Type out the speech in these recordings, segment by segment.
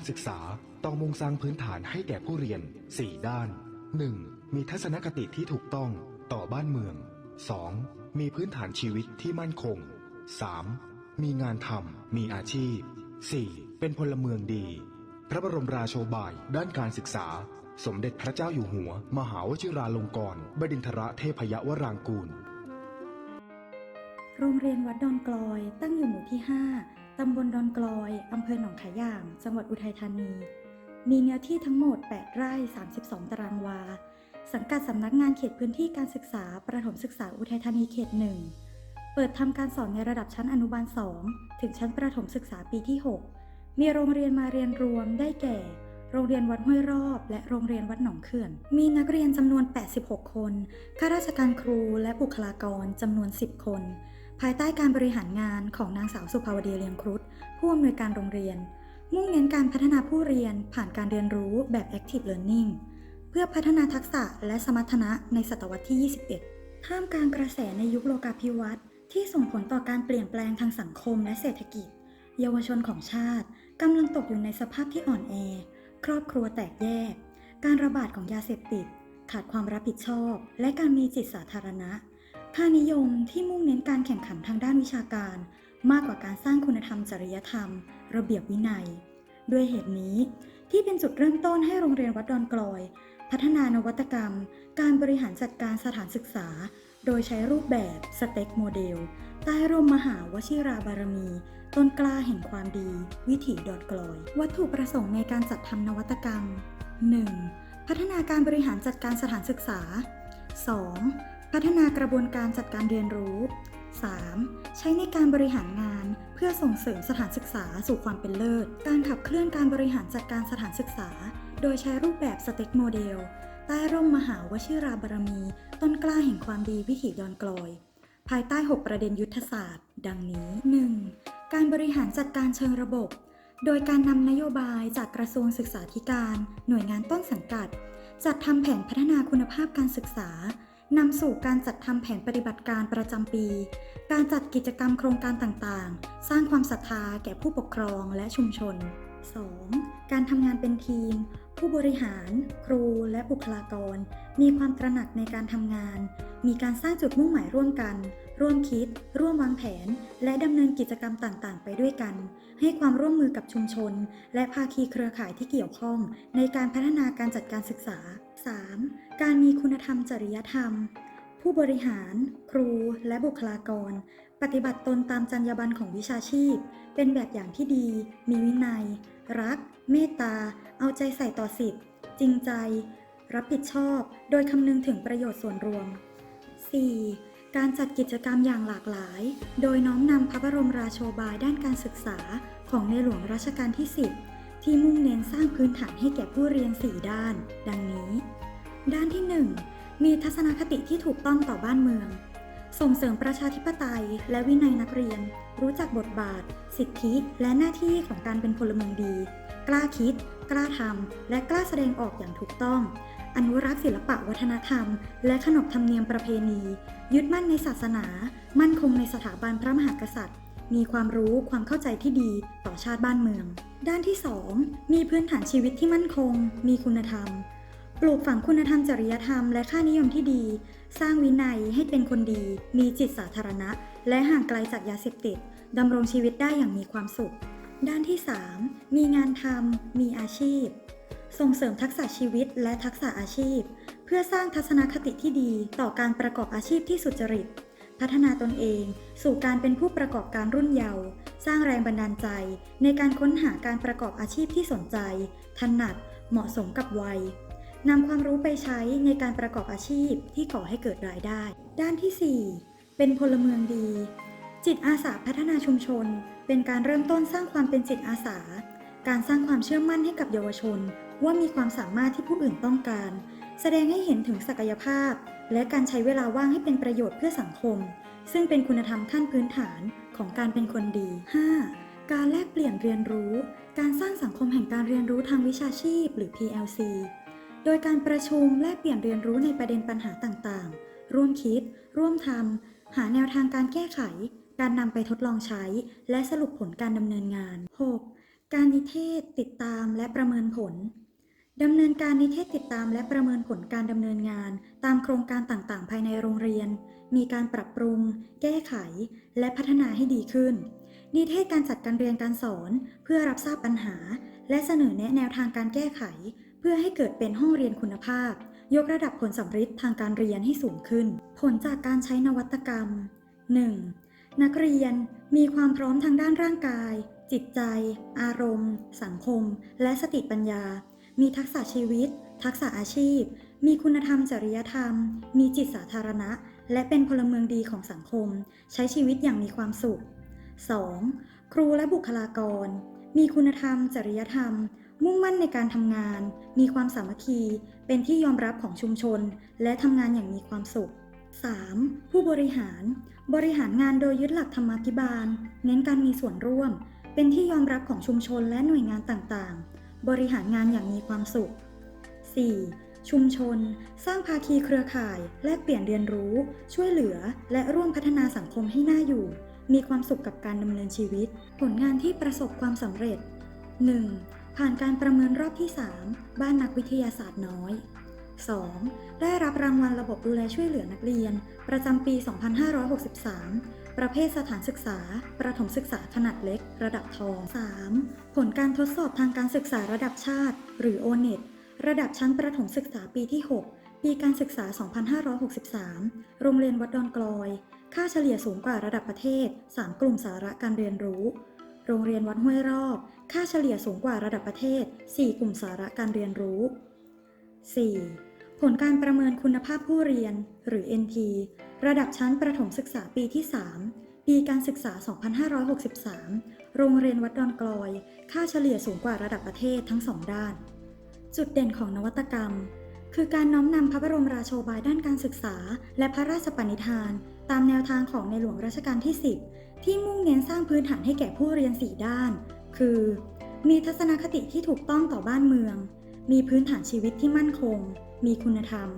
การศึกษาต้องมุ่งสร้างพื้นฐานให้แก่ผู้เรียน 4 ด้าน 1. มีทัศนคติที่ถูกต้องต่อบ้านเมือง 2. มีพื้นฐานชีวิตที่มั่นคง 3. มีงานทำมีอาชีพ 4. เป็นพลเมืองดี พระบรมราโชบายด้านการศึกษา สมเด็จพระเจ้าอยู่หัว มหาวชิราลงกรณบดินทรเทพยวรางกูล โรงเรียนวัดดอนกลอยตั้งอยู่หมู่ที่ 5 ตำบลดอนกลอยอำเภอหนองขายาง จังหวัดอุทัยธานี มีเนื้อที่ทั้งหมด 8 ไร่ 32 ตารางวา สังกัดสำนักงานเขตพื้นที่การศึกษา ประถมศึกษาอุทัยธานีเขต1เปิดทำการสอนในระดับชั้นอนุบาล 2 ถึงชั้นประถมศึกษาปีที่ 6 มีโรงเรียนมาเรียนรวมได้แก่ โรงเรียนวัดห้วยรอบ และโรงเรียนวัดหนองเขื่อน มีนักเรียนจำนวน 86 คน ข้าราชการครูและบุคลากรจำนวน 10 คน ภายใต้การบริหารงานของนางสาวสุภาวดีเลียงครุฑผู้อำนวยการโรงเรียน มุ่งเน้นการพัฒนาผู้เรียนผ่านการเรียนรู้แบบ Active Learning เพื่อพัฒนาทักษะและสมรรถนะในศตวรรษที่ 21 ท่ามกลางกระแสในยุคโลกาภิวัตน์ที่ส่งผลต่อการเปลี่ยนแปลงทางสังคมและเศรษฐกิจ เยาวชนของชาติกำลังตกอยู่ในสภาพที่อ่อนแอ ครอบครัวแตกแยก การระบาดของยาเสพติด ขาดความรับผิดชอบ และการมีจิตสาธารณะ ค่านิยมที่มุ่งเน้นการแข่งขันทางด้านวิชาการ มากกว่าการสร้างคุณธรรมจริยธรรม ระเบียบวินัย ด้วยเหตุนี้ ที่เป็นจุดเริ่มต้นให้โรงเรียนวัดดอนกลอย พัฒนานวัตกรรม การบริหารจัดการสถานศึกษา โดยใช้รูปแบบสเต็กโมเดล ใต้ร่มมหาวชิราบารมี ต้นกล้าแห่งความดี วิถีดอนกลอย วัตถุประสงค์ในการจัดทำนวัตกรรม 1. พัฒนาการบริหารจัดการสถานศึกษา 2. พัฒนากระบวนการจัดการเรียนรู้ 3. ใช้ในการบริหารงานเพื่อส่งเสริมสถานศึกษาสู่ความเป็นเลิศ การขับเคลื่อนการบริหารจัดการสถานศึกษา โดยใช้รูปแบบสเต็กโมเดล ใต้ร่มมหาวชิราบารมี ต้นกล้าแห่งความดีวิถีดอนกลอย ภายใต้ 6 ประเด็นยุทธศาสตร์ ดังนี้ 1. การบริหารจัดการเชิงระบบ โดยการนำนโยบายจากกระทรวงศึกษาธิการ หน่วยงานต้นสังกัด จัดทำแผนพัฒนาคุณภาพการศึกษา นำสู่การจัดทำแผนปฏิบัติการประจำปี การจัดกิจกรรมโครงการต่างๆ สร้างความศรัทธาแก่ผู้ปกครองและชุมชน 2. การทำงานเป็นทีม ผู้บริหาร ครูและบุคลากร มีความตระหนักในการทำงาน มีการสร้างจุดมุ่งหมายร่วมกัน ร่วมคิด ร่วมวางแผน และดำเนินกิจกรรมต่างๆ ไปด้วยกัน ให้ความร่วมมือกับชุมชน และภาคีเครือข่ายที่เกี่ยวข้อง ในการพัฒนาการจัดการศึกษา 3. การมีคุณธรรมจริยธรรม ผู้บริหาร ครูและบุคลากร ปฏิบัติตนตามจรรยาบรรณของวิชาชีพ เป็นแบบอย่างที่ดี มีวินัย รัก เมตตา เอาใจใส่ต่อสิทธิ์จริงใจ รับผิดชอบ โดยคำนึงถึงประโยชน์ส่วนรวม 4. การจัดกิจกรรมอย่างหลากหลาย โดยน้อมนำพระบรมราโชบายด้านการศึกษาของในหลวงรัชกาลที่ 10 ที่มุ่งเน้นสร้างพื้นฐานให้แก่ผู้เรียน 4 ด้าน ดังนี้ ด้านที่ 1 มีทัศนคติที่ถูกต้องต่อบ้านเมือง ส่งเสริมประชาธิปไตย และวินัยนักเรียน รู้จักบทบาท สิทธิและหน้าที่ของการเป็นพลเมืองดี กล้าคิด กล้าทำและกล้าแสดงออกอย่างถูกต้อง อนุรักษ์ศิลปะวัฒนธรรม และขนบธรรมเนียมประเพณี ยึดมั่นในศาสนา มั่นคงในสถาบันพระมหากษัตริย์ มีความรู้ความเข้าใจที่ดีต่อชาติบ้านเมือง ด้านที่ 2 มีพื้นฐานชีวิตที่มั่นคง มีคุณธรรม ปลูกฝังคุณธรรมจริยธรรมและค่านิยมที่ดี สร้างวินัยให้เป็นคนดี มีจิตสาธารณะ และห่างไกลจากยาเสพติดดำรงชีวิตได้อย่างมีความสุข ด้านที่ 3 มีงานทำมีอาชีพ ส่งเสริมทักษะชีวิตและทักษะอาชีพ เพื่อสร้างทัศนคติที่ดีต่อการประกอบอาชีพที่สุจริต พัฒนาตนเอง สู่การเป็นผู้ประกอบการรุ่นเยาว์สร้างแรงบันดาลใจ ในการค้นหาการประกอบอาชีพที่สนใจ ถนัด เหมาะสมกับวัยนำความรู้ไปใช้ในการประกอบอาชีพที่ก่อให้เกิดรายได้ ด้านที่ 4 เป็นพลเมืองดี จิตอาสาพัฒนาชุมชน เป็นการเริ่มต้นสร้างความเป็นจิตอาสา การสร้างความเชื่อมั่นให้กับเยาวชน ว่ามีความสามารถที่ผู้อื่นต้องการ แสดงให้เห็นถึงศักยภาพ และการใช้เวลาว่างให้เป็นประโยชน์เพื่อสังคม ซึ่งเป็นคุณธรรมขั้นพื้นฐานของการเป็นคนดี 5. การแลกเปลี่ยนเรียนรู้ การสร้างสังคมแห่งการเรียนรู้ทางวิชาชีพ หรือ PLC โดยการประชุมแลกเปลี่ยนเรียนรู้ในประเด็นปัญหาต่างๆ ร่วมคิด ร่วมทำ หาแนวทางการแก้ไข การนำไปทดลองใช้ และสรุปผลการดำเนินงาน 6. การนิเทศ ติดตามและประเมินผล ดำเนินการนิเทศติดตามและประเมินผลการดำเนินงาน ตามโครงการต่างๆ ภายในโรงเรียน มีการปรับปรุง แก้ไข และพัฒนาให้ดีขึ้น นิเทศการจัดการเรียนการสอน เพื่อรับทราบปัญหา และเสนอแนะแนวทางการแก้ไข เพื่อให้เกิดเป็นห้องเรียนคุณภาพ ยกระดับผลสัมฤทธิ์ทางการเรียนให้สูงขึ้น ผลจากการใช้นวัตกรรม 1. นักเรียนมีความพร้อมทางด้านร่างกาย จิตใจ อารมณ์ สังคม และสติปัญญา มีทักษะชีวิต ทักษะอาชีพ มีคุณธรรมจริยธรรม มีจิตสาธารณะ และเป็นพลเมืองดีของสังคม ใช้ชีวิตอย่างมีความสุข 2. ครูและบุคลากร มีคุณธรรม จริยธรรม มุ่งมั่นในการทำงาน มีความสามัคคี เป็นที่ยอมรับของชุมชน และทำงานอย่างมีความสุข 3. ผู้บริหาร บริหารงานโดยยึดหลักธรรมาภิบาล เน้นการมีส่วนร่วม เป็นที่ยอมรับของชุมชนและหน่วยงานต่างๆ บริหารงานอย่างมีความสุข 4. ชุมชน สร้างภาคีเครือข่าย แลกเปลี่ยนเรียนรู้ ช่วยเหลือ และร่วมพัฒนาสังคมให้น่าอยู่ มีความสุขกับการดำเนินชีวิต ผลงานที่ประสบความสำเร็จ 1. ผ่านการประเมินรอบที่ 3 บ้านนักวิทยาศาสตร์น้อย 2. ได้รับรางวัลระบบดูแลช่วยเหลือนักเรียน ประจำปี 2563 ประเภทสถานศึกษา ประถมศึกษาขนาดเล็ก ระดับทอง 3. ผลการทดสอบทางการศึกษาระดับชาติ หรือ O-NET ระดับชั้นประถมศึกษาปีที่ 6 ปีการศึกษา 2563 โรงเรียนวัดดอนกลอย ค่าเฉลี่ยสูงกว่าระดับประเทศ 3 กลุ่มสาระการเรียนรู้ โรงเรียนวัดห้วยรอบ ค่าเฉลี่ยสูงกว่าระดับประเทศ 4 กลุ่มสาระการเรียนรู้ 4. ผลการประเมินคุณภาพผู้เรียน หรือ NT ระดับชั้นประถมศึกษาปีที่ 3 ปีการศึกษา 2563 โรงเรียนวัดดอนกลอย ค่าเฉลี่ยสูงกว่าระดับประเทศทั้งสองด้าน จุดเด่นของนวัตกรรม คือการน้อมนำพระบรมราโชบายด้านการศึกษา และพระราชปณิธาน ตามแนวทางของในหลวงรัชกาลที่ 10 ที่มุ่งเน้นสร้างพื้นฐานให้แก่ผู้เรียน 4 ด้าน คือ มีทัศนคติที่ถูกต้องต่อบ้านเมือง มีพื้นฐานชีวิตที่มั่นคง มีคุณธรรม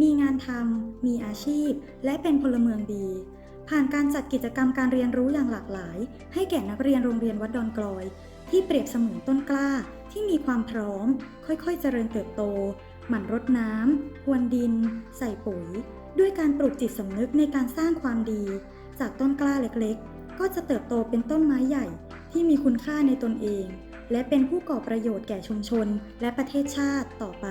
มีงานทำ มีอาชีพ และเป็นพลเมืองดี ผ่านการจัดกิจกรรมการเรียนรู้อย่างหลากหลาย ให้แก่นักเรียนโรงเรียนวัดดอนกลอย ที่เปรียบเสมือนต้นกล้า ที่มีความพร้อม ค่อยๆ เจริญเติบโต หมั่นรดน้ำพรวนดิน ใส่ปุ๋ย ด้วยการปลูกจิตสำนึกในการสร้างความดี จากต้นกล้าเล็กๆ ก็จะเติบโตเป็นต้นไม้ใหญ่ที่มีคุณค่าในตนเอง และเป็นผู้ก่อประโยชน์แก่ชุมชนและประเทศชาติต่อไป